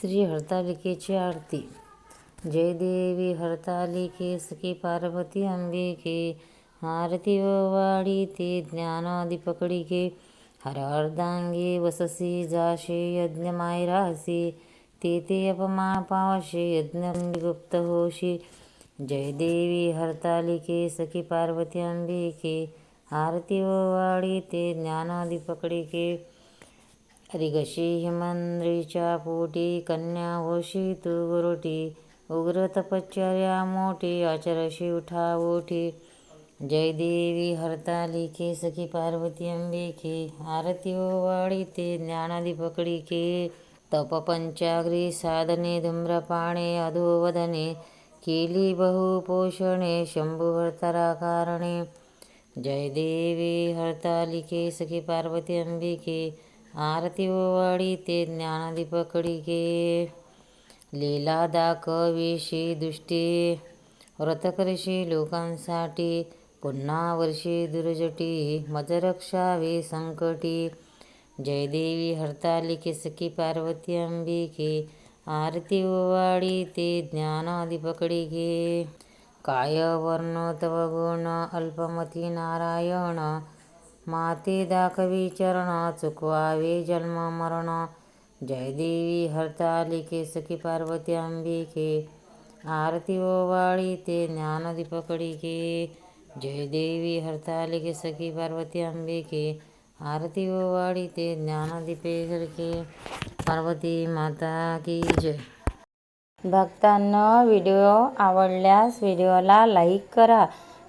श्री हरतालिकेची आरती. जय देवी हरतालिके सखी पार्वती अंबिके आरती वाडी ते ज्ञानादी पकडिके हर अर्धांगे वससी जाशे यज्ञ मायरासी ते ते अपमान पावशे यज्ञ गुप्त होशी. जय देवी हरतालिके सखी पार्वती अंबिके आरती वाडी ते ज्ञानादी पकडिके रिगशी हिमंद्रीच्या पोटी कन्या होशी तू गुरुटी उग्र तपश्चर्या मोठी आचरशी उठा ओठी जय देवी हरतालिके सखी पार्वती अंबिके आरती वाडी ते ज्ञानादी पकडिके तप पंचाग्री साधने धूम्रपाणे अधोवदने केली बहुपोषणे शंभुवर्तरा कारणे. जय देवी हरतालिके सखी पार्वती अंबिके आरती वाडी ते ज्ञानदीपकडिके लीला दाखविशी दृष्टी. व्रतकर्षी लोकांसाठी. पुन्हा वर्षी दुर्जटी. मजरक्षावी संकटी. जय देवी हरतालिके सखी पार्वती अंबिके. आरती वाडी ते ज्ञानादीपकडिके काय वर्ण तव गुण अल्पमती नारायण. माते दाखवी चरण चुकवावे जन्म मरण. जय देवी हरतालिके सखी पार्वती अंबिके. आरती ओवाळी ते ज्ञानदीपकडिके जय देवी हरतालिके सखी पार्वती अंबिके. आरती ओवाळी ते ज्ञानदीपे पेखडके पार्वती माता की जय. भक्तांना व्हिडिओ आवडल्यास व्हिडिओला लाईक करा.